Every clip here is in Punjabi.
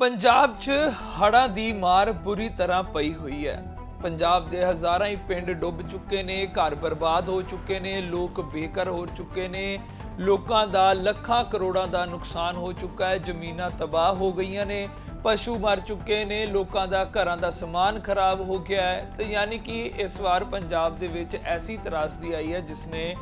ਪੰਜਾਬ 'ਚ ਹੜ੍ਹਾਂ ਦੀ ਮਾਰ ਬੁਰੀ ਤਰ੍ਹਾਂ ਪਈ ਹੋਈ ਹੈ। ਪੰਜਾਬ ਦੇ ਹਜ਼ਾਰਾਂ ਹੀ ਪਿੰਡ ਡੁੱਬ ਚੁੱਕੇ ਨੇ, ਘਰ ਬਰਬਾਦ ਹੋ ਚੁੱਕੇ ਨੇ, ਲੋਕ ਬੇਘਰ ਹੋ ਚੁੱਕੇ ਨੇ। ਲੋਕਾਂ ਦਾ ਲੱਖਾਂ ਕਰੋੜਾਂ ਦਾ ਨੁਕਸਾਨ ਹੋ ਚੁੱਕਾ ਹੈ, ਜ਼ਮੀਨਾਂ ਤਬਾਹ ਹੋ ਗਈਆਂ ਨੇ, ਪਸ਼ੂ ਮਰ ਚੁੱਕੇ ਨੇ, ਲੋਕਾਂ ਦਾ ਘਰਾਂ ਦਾ ਸਮਾਨ ਖਰਾਬ ਹੋ ਗਿਆ ਹੈ। ਤੇ ਯਾਨੀ ਕਿ ਇਸ ਵਾਰ ਪੰਜਾਬ ਦੇ ਵਿੱਚ ਐਸੀ ਤਰਾਸਦੀ ਆਈ ਹੈ, ਜਿਸ ਨੇ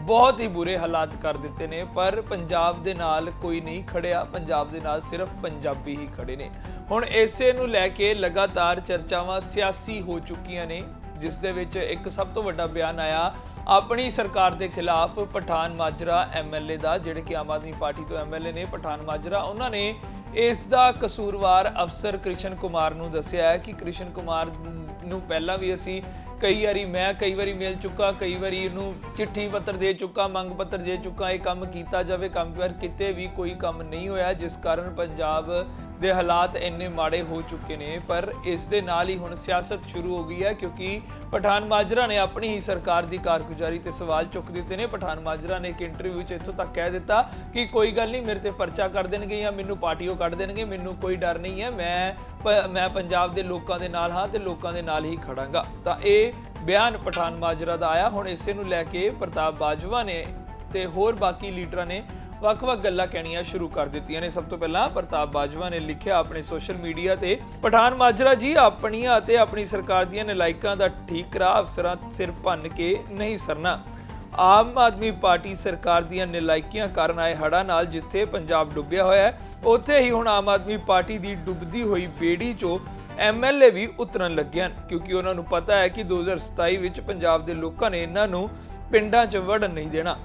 ਬਹੁਤ ਹੀ ਬੁਰੇ ਹਾਲਾਤ ਕਰ ਦਿੱਤੇ ਨੇ, ਪਰ ਪੰਜਾਬ ਦੇ ਨਾਲ ਕੋਈ ਨਹੀਂ ਖੜਿਆ। ਪੰਜਾਬ ਦੇ ਨਾਲ ਸਿਰਫ ਪੰਜਾਬੀ ਹੀ ਖੜੇ ਨੇ। ਹੁਣ ਇਸੇ ਨੂੰ ਲੈ ਕੇ ਲਗਾਤਾਰ ਚਰਚਾਵਾਂ ਸਿਆਸੀ ਹੋ ਚੁੱਕੀਆਂ ਨੇ, ਜਿਸ ਦੇ ਵਿੱਚ ਇੱਕ ਸਭ ਤੋਂ ਵੱਡਾ ਬਿਆਨ ਆਇਆ, ਆਪਣੀ ਸਰਕਾਰ ਦੇ ਖਿਲਾਫ ਪਠਾਨ ਮਾਜਰਾ ਐਮਐਲਏ ਦਾ, ਜਿਹੜੇ ਕਿ ਆਮ ਆਦਮੀ ਪਾਰਟੀ ਤੋਂ ਐਮਐਲਏ ਨੇ ਪਠਾਨ ਮਾਜਰਾ, ਉਹਨਾਂ ਨੇ ਇਸ ਦਾ ਕਸੂਰਵਾਰ ਅਫਸਰ ਕ੍ਰਿਸ਼ਨ ਕੁਮਾਰ ਨੂੰ ਦੱਸਿਆ ਹੈ ਕਿ ਕ੍ਰਿਸ਼ਨ ਕੁਮਾਰ ਨੂੰ ਪਹਿਲਾਂ ਵੀ ਅਸੀਂ ਕਈ ਵਾਰੀ ਮੈਂ, ਕਈ ਵਾਰੀ ਮਿਲ ਚੁੱਕਾ, ਕਈ ਵਾਰੀ ਇਹਨੂੰ ਚਿੱਠੀ ਪੱਤਰ ਦੇ ਚੁੱਕਾ, ਮੰਗ ਪੱਤਰ ਦੇ ਚੁੱਕਾ, ਇਹ ਕੰਮ ਕੀਤਾ ਜਾਵੇ, ਕੰਮ ਪਰ ਕਿਤੇ ਵੀ ਕੋਈ ਕੰਮ ਨਹੀਂ ਹੋਇਆ, ਜਿਸ ਕਾਰਨ ਪੰਜਾਬ ਦੇ ਹਾਲਾਤ ਇੰਨੇ ਮਾੜੇ ਹੋ ਚੁੱਕੇ ਨੇ, ਪਰ ਇਸ ਦੇ ਨਾਲ ਹੀ ਹੁਣ ਸਿਆਸਤ ਸ਼ੁਰੂ ਹੋ ਗਈ ਹੈ, ਕਿਉਂਕਿ ਪਠਾਨ ਮਾਜਰਾ ਨੇ ਆਪਣੀ ਹੀ ਸਰਕਾਰ ਦੀ ਕਾਰਗੁਜ਼ਾਰੀ ਤੇ ਸਵਾਲ ਚੁੱਕ ਦਿੱਤੇ ਨੇ। ਪਠਾਨ ਮਾਜਰਾ ਨੇ ਇੱਕ ਇੰਟਰਵਿਊ 'ਚ ਇੱਥੋਂ ਤੱਕ ਕਹਿ ਦਿੱਤਾ ਕਿ ਕੋਈ ਗੱਲ ਨਹੀਂ, ਮੇਰੇ ਤੇ ਪਰਚਾ ਕਰ ਦੇਣਗੇ ਜਾਂ ਮੈਨੂੰ ਪਾਰਟੀਓ ਕੱਢ ਦੇਣਗੇ, ਮੈਨੂੰ ਕੋਈ ਡਰ ਨਹੀਂ ਹੈ। ਮੈਂ ਮੈਂ ਪੰਜਾਬ ਦੇ ਲੋਕਾਂ ਦੇ ਨਾਲ ਹਾਂ ਤੇ ਲੋਕਾਂ ਦੇ ਨਾਲ ਹੀ ਖੜਾਂਗਾ। ਤਾਂ ਇਹ ਬਿਆਨ ਪਠਾਨ ਮਾਜਰਾ ਦਾ ਆਇਆ। ਹੁਣ ਇਸੇ ਨੂੰ ਲੈ ਕੇ ਪ੍ਰਤਾਪ ਬਾਜਵਾ ਨੇ ਤੇ ਹੋਰ ਬਾਕੀ ਲੀਡਰਾਂ ਨੇ ਵੱਖ-ਵੱਖ ਗੱਲਾਂ ਕਹਿਣੀਆਂ ਸ਼ੁਰੂ ਕਰ ਦਿੱਤੀਆਂ ਨੇ। ਸਭ ਤੋਂ ਪਹਿਲਾਂ ਪ੍ਰਤਾਪ ਬਾਜਵਾ ਨੇ ਲਿਖਿਆ ਆਪਣੇ ਸੋਸ਼ਲ ਮੀਡੀਆ ਤੇ, ਪਠਾਨ ਮਾਜਰਾ ਜੀ, ਆਪਣੀਆਂ ਅਤੇ ਆਪਣੀ ਸਰਕਾਰ ਦੀਆਂ ਨਲਾਇਕਾਂ ਦਾ ਠੀਕ ਰਾਹ ਅਫਸਰਾਂ ਸਿਰ ਭੰਨ ਕੇ ਨਹੀਂ ਸਰਨਾ। ਆਮ ਆਦਮੀ ਪਾਰਟੀ ਸਰਕਾਰ ਦੀਆਂ ਨਲਾਇਕੀਆਂ ਕਾਰਨ ਆਏ ਹੜ੍ਹਾਂ ਨਾਲ ਜਿੱਥੇ ਪੰਜਾਬ ਡੁੱਬਿਆ ਹੋਇਆ ਹੈ, ਉੱਥੇ ਹੀ ਹੁਣ ਆਮ ਆਦਮੀ ਪਾਰਟੀ ਦੀ ਡੁੱਬਦੀ ਹੋਈ ਬੇੜੀ 'ਚੋਂ ਐਮਐਲਏ ਵੀ ਉਤਰਨ ਲੱਗੇ ਹਨ। ਕਿਉਂਕਿ ਉਹਨਾਂ ਨੂੰ ਪਤਾ ਹੈ ਕਿ 2027 ਵਿੱਚ ਪੰਜਾਬ ਦੇ ਲੋਕਾਂ ਨੇ ਇਹਨਾਂ ਨੂੰ ਪਿੰਡਾਂ 'ਚ ਵੜਨ ਨਹੀਂ ਦੇਣਾ।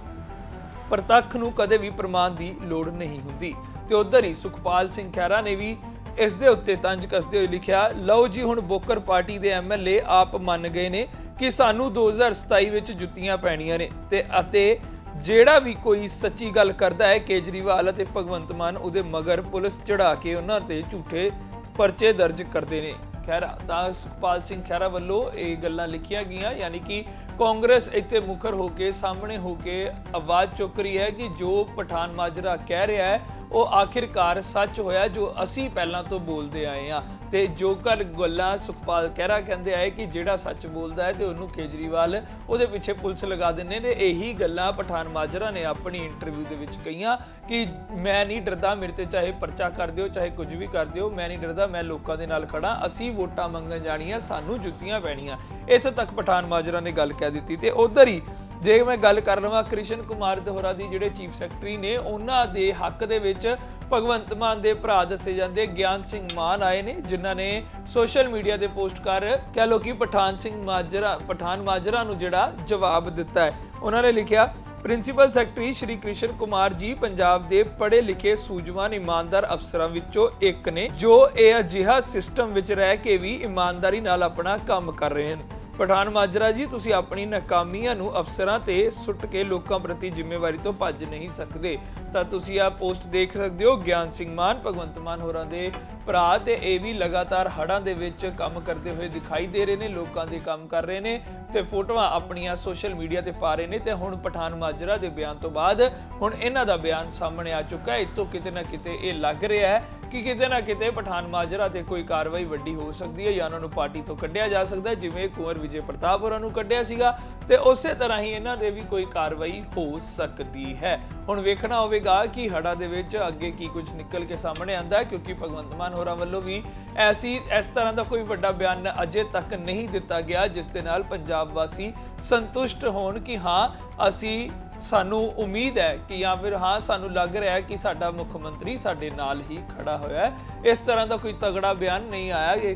ਪ੍ਰਤੱਖ ਨੂੰ ਕਦੇ ਵੀ ਪ੍ਰਮਾਣ ਦੀ ਲੋੜ ਨਹੀਂ ਹੁੰਦੀ। ਤੇ ਉਧਰ ਹੀ ਸੁਖਪਾਲ ਸਿੰਘ ਖਹਿਰਾ ਨੇ ਵੀ ਇਸ ਦੇ ਉੱਤੇ ਤੰਜ ਕੱਸਦੇ ਹੋਏ ਲਿਖਿਆ, ਲਓ ਜੀ, ਹੁਣ ਬੋਕਰ ਪਾਰਟੀ ਦੇ ਐਮਐਲਏ ਆਪ ਮੰਨ ਗਏ ਨੇ ਕਿ ਸਾਨੂੰ 2027 ਵਿੱਚ ਜੁੱਤੀਆਂ ਪੈਣੀਆਂ ਨੇ ਤੇ ਅਤੇ ਜਿਹੜਾ ਵੀ ਕੋਈ ਸੱਚੀ ਗੱਲ ਕਰਦਾ ਹੈ, ਕੇਜਰੀਵਾਲ ਅਤੇ ਭਗਵੰਤ ਮਾਨ ਉਹਦੇ ਮਗਰ ਪੁਲਿਸ ਚੜਾ ਕੇ ਉਹਨਾਂ ਤੇ ਝੂਠੇ ਪਰਚੇ ਦਰਜ ਕਰਦੇ ਨੇ। ਖਹਿਰਾ ਤਾਂ ਸੁਖਪਾਲ ਸਿੰਘ ਖਹਿਰਾ ਵੱਲੋਂ ਇਹ ਗੱਲਾਂ ਲਿਖੀਆਂ ਗਈਆਂ, ਯਾਨੀ ਕਿ ਕਾਂਗਰਸ ਇੱਥੇ ਮੁਖਰ ਹੋ ਕੇ, ਸਾਹਮਣੇ ਹੋ ਕੇ ਆਵਾਜ਼ ਚੁੱਕ ਰਹੀ ਹੈ ਕਿ ਜੋ ਪਠਾਨ ਮਾਜਰਾ ਕਹਿ ਰਿਹਾ ਹੈ ਉਹ ਆਖਿਰਕਾਰ ਸੱਚ ਹੋਇਆ ਜੋ ਅਸੀਂ ਪਹਿਲਾਂ ਤੋਂ ਬੋਲਦੇ ਆਏ ਆ ਤੇ ਜੋ ਕਰ ਗੱਲਾਂ ਸੁਖਪਾਲ ਖਹਿਰਾ ਕਹਿੰਦੇ ਆਏ ਕਿ ਜਿਹੜਾ ਸੱਚ ਬੋਲਦਾ ਹੈ ਤੇ ਉਹਨੂੰ ਕੇਜਰੀਵਾਲ ਉਹਦੇ ਪਿੱਛੇ ਪੁਲਿਸ ਲਗਾ ਦਿੰਦੇ ਨੇ। ਇਹੀ ਗੱਲਾਂ ਪਠਾਨ ਮਾਜਰਾ ਨੇ ਆਪਣੀ ਇੰਟਰਵਿਊ ਦੇ ਵਿੱਚ ਕਹੀਆਂ ਕਿ ਮੈਂ ਨਹੀਂ ਡਰਦਾ, ਮੇਰੇ ਤੇ ਚਾਹੇ ਪਰਚਾ ਕਰ ਦਿਓ, ਚਾਹੇ ਕੁਝ ਵੀ ਕਰ ਦਿਓ, ਮੈਂ ਨਹੀਂ ਡਰਦਾ, ਮੈਂ ਲੋਕਾਂ ਦੇ ਨਾਲ ਖੜਾ ਅਸੀਂ ਵੋਟਾਂ ਮੰਗਣ ਜਾਣੀਆਂ, ਸਾਨੂੰ ਜੁੱਤੀਆਂ ਪੈਣੀਆਂ। ਇੱਥੇ ਤੱਕ ਪਠਾਨ ਮਾਜਰਾ ਨੇ ਗੱਲ ਕਹਿ ਦਿੱਤੀ ਤੇ ਉਧਰ ਹੀ ਜੇ ਮੈਂ ਗੱਲ ਕਰ ਲਵਾਂ ਕ੍ਰਿਸ਼ਨ ਕੁਮਾਰ ਦੋਹਰਾ ਦੀ ਜਿਹੜੇ ਚੀਫ ਸੈਕਟਰੀ ਨੇ, ਉਹਨਾਂ ਦੇ ਹੱਕ ਦੇ ਵਿੱਚ ਭਗਵੰਤ ਮਾਨ ਦੇ ਭਰਾ ਦੱਸੇ ਜਾਂਦੇ ਗਿਆਨ ਸਿੰਘ ਮਾਨ ਆਏ ਨੇ, ਜਿਨ੍ਹਾਂ ਨੇ ਸੋਸ਼ਲ ਮੀਡੀਆ ਤੇ ਪੋਸਟ ਕਰ ਕਹਿ ਲੋ ਕਿ ਪਠਾਨ ਸਿੰਘ ਮਾਜਰਾ, ਪਠਾਨ ਮਾਜਰਾ ਨੂੰ ਜਿਹੜਾ ਜਵਾਬ ਦਿੱਤਾ ਹੈ। ਉਹਨਾਂ ਨੇ ਲਿਖਿਆ, ਪ੍ਰਿੰਸੀਪਲ ਸੈਕਟਰੀ ਸ਼੍ਰੀ ਕ੍ਰਿਸ਼ਨ ਕੁਮਾਰ ਜੀ ਪੰਜਾਬ ਦੇ ਪੜ੍ਹੇ ਲਿਖੇ ਸੂਝਵਾਨ ਇਮਾਨਦਾਰ ਅਫਸਰਾਂ ਵਿੱਚੋਂ ਇੱਕ ਨੇ, ਜੋ ਇਹ ਅਜਿਹਾ ਸਿਸਟਮ ਵਿੱਚ ਰਹਿ ਕੇ ਵੀ ਇਮਾਨਦਾਰੀ ਨਾਲ ਆਪਣਾ ਕੰਮ ਕਰ ਰਹੇ ਹਨ। ਪਠਾਨ ਮਾਜਰਾ ਜੀ, ਤੁਸੀਂ ਆਪਣੀ ਨਾਕਾਮੀਆਂ ਨੂੰ ਅਫਸਰਾਂ ਤੇ ਸੁੱਟ ਕੇ ਲੋਕਾਂ ਪ੍ਰਤੀ ਜ਼ਿੰਮੇਵਾਰੀ ਤੋਂ ਭੱਜ ਨਹੀਂ ਸਕਦੇ। ਤਾਂ ਤੁਸੀਂ ਆ ਪੋਸਟ ਦੇਖ ਸਕਦੇ ਹੋ। ਗਿਆਨ ਸਿੰਘ ਮਾਨ, ਭਗਵੰਤ ਮਾਨ ਹੋਰਾਂ ਦੇ ਭਰਾ ਤੇ ਇਹ ਵੀ ਲਗਾਤਾਰ ਹੜਾਂ ਦੇ ਵਿੱਚ ਕੰਮ ਕਰਦੇ ਹੋਏ ਦਿਖਾਈ ਦੇ ਰਹੇ ਨੇ, ਲੋਕਾਂ ਦੇ ਕੰਮ ਕਰ ਰਹੇ ਨੇ ਤੇ ਫੋਟੋਆਂ ਆਪਣੀਆਂ ਸੋਸ਼ਲ ਮੀਡੀਆ ਤੇ ਪਾ ਰਹੇ ਨੇ ਤੇ ਹੁਣ ਪਠਾਨ ਮਾਜਰਾ ਦੇ ਬਿਆਨ ਤੋਂ ਬਾਅਦ ਹੁਣ ਇਹਨਾਂ ਦਾ ਬਿਆਨ ਸਾਹਮਣੇ ਆ ਚੁੱਕਾ ਹੈ। ਇਤੋਂ ਕਿਤੇ ਨਾ ਕਿਤੇ ਇਹ ਲੱਗ ਰਿਹਾ ਹੈ ਕਿ ਕਿਤੇ ਨਾ ਕਿਤੇ ਪਠਾਨ ਮਾਜਰਾ ਤੇ ਕੋਈ ਕਾਰਵਾਈ ਵੱਡੀ ਹੋ ਸਕਦੀ ਹੈ ਜਾਂ ਉਹਨਾਂ ਨੂੰ ਪਾਰਟੀ ਤੋਂ ਕੱਢਿਆ ਜਾ ਸਕਦਾ ਹੈ, ਜਿਵੇਂ ਕੁੰਵਰ ਵਿਜੇ ਪ੍ਰਤਾਪ ਹੋਰਾਂ ਨੂੰ ਕੱਢਿਆ ਸੀਗਾ ਤੇ ਉਸੇ ਤਰ੍ਹਾਂ ਹੀ ਇਹਨਾਂ ਦੇ ਵੀ ਕੋਈ ਕਾਰਵਾਈ ਹੋ ਸਕਦੀ ਹੈ। ਹੁਣ ਵੇਖਣਾ ਹੋਵੇਗਾ ਕਿ ਹੜਾ ਦੇ ਵਿੱਚ ਅੱਗੇ ਕੀ ਕੁਝ ਨਿਕਲ ਕੇ ਸਾਹਮਣੇ ਆਂਦਾ ਹੈ, ਕਿਉਂਕਿ ਭਗਵੰਤ ਮਾਨ ਹੋਰਾਂ ਵੱਲੋਂ ਵੀ ਐਸੀ ਇਸ ਤਰ੍ਹਾਂ ਦਾ ਕੋਈ ਵੱਡਾ ਬਿਆਨ ਅਜੇ ਤੱਕ ਨਹੀਂ ਦਿੱਤਾ ਗਿਆ, ਜਿਸ ਦੇ ਨਾਲ ਪੰਜਾਬ ਵਾਸੀ ਸੰਤੁਸ਼ਟ ਹੋਣ ਕਿ ਹਾਂ, ਅਸੀਂ, ਸਾਨੂੰ ਉਮੀਦ ਹੈ ਕਿ ਜਾਂ ਫਿਰ ਹਾਂ, ਸਾਨੂੰ ਲੱਗ ਰਿਹਾ ਹੈ ਕਿ ਸਾਡਾ ਮੁੱਖ ਮੰਤਰੀ ਸਾਡੇ ਨਾਲ ਹੀ ਖੜਾ ਹੋਇਆ ਹੈ। ਇਸ ਤਰ੍ਹਾਂ ਦਾ ਕੋਈ ਤਗੜਾ ਬਿਆਨ ਨਹੀਂ ਆਇਆ।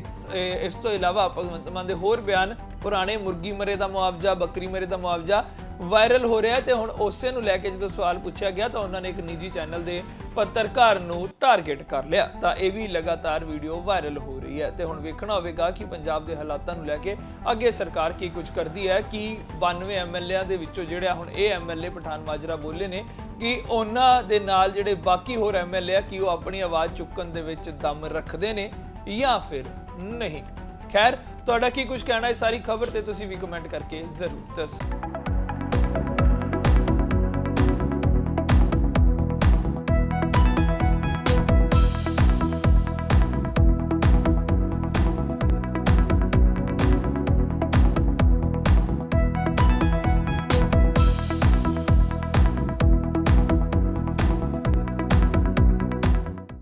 ਇਸ ਤੋਂ ਇਲਾਵਾ ਭਗਵੰਤ ਮਾਨ ਦੇ ਹੋਰ ਬਿਆਨ, ਪੁਰਾਣੇ ਮੁਰਗੀ ਮਰੇ ਦਾ ਮੁਆਵਜ਼ਾ, ਬੱਕਰੀ ਮਰੇ ਦਾ ਮੁਆਵਜ਼ਾ ਵਾਇਰਲ ਹੋ ਰਿਹਾ ਹੈ ਤੇ ਹੁਣ ਉਸੇ ਨੂੰ ਲੈ ਕੇ ਜਦੋਂ ਸਵਾਲ ਪੁੱਛਿਆ ਗਿਆ ਤਾਂ ਉਹਨਾਂ ਨੇ ਇੱਕ ਨਿੱਜੀ ਚੈਨਲ ਦੇ ਪੱਤਰਕਾਰ ਨੂੰ ਟਾਰਗੇਟ ਕਰ ਲਿਆ। ਤਾਂ ਇਹ ਵੀ ਲਗਾਤਾਰ ਵੀਡੀਓ ਵਾਇਰਲ ਹੋ ਰਹੀ ਹੈ ਤੇ ਹੁਣ ਵੇਖਣਾ ਹੋਵੇਗਾ ਕਿ ਪੰਜਾਬ ਦੇ ਹਾਲਾਤਾਂ ਨੂੰ ਲੈ ਕੇ ਅੱਗੇ ਸਰਕਾਰ ਕੀ ਕੁਝ ਕਰਦੀ ਹੈ ਕਿ 92 ਐਮਐਲਏਆਂ ਦੇ ਵਿੱਚੋਂ ਜਿਹੜਾ ਹੁਣ ਇਹ ਐਮਐਲਏ ਪਠਾਨ ਮਾਜਰਾ ਬੋਲੇ ਨੇ ਕਿ ਉਹਨਾਂ ਦੇ ਨਾਲ ਜਿਹੜੇ ਬਾਕੀ ਹੋਰ ਐਮਐਲਏ ਆ, ਕਿ ਉਹ ਆਪਣੀ ਆਵਾਜ਼ ਚੁੱਕਣ ਦੇ ਵਿੱਚ ਦਮ ਰੱਖਦੇ ਨੇ ਜਾਂ ਫਿਰ ਨਹੀਂ? ਖੈਰ, ਤੁਹਾਡਾ ਕੀ ਕੁਝ ਕਹਿਣਾ ਹੈ? ਸਾਰੀ ਖਬਰ ਤੇ ਤੁਸੀਂ ਵੀ ਕਮੈਂਟ ਕਰਕੇ ਜ਼ਰੂਰ ਦੱਸੋ।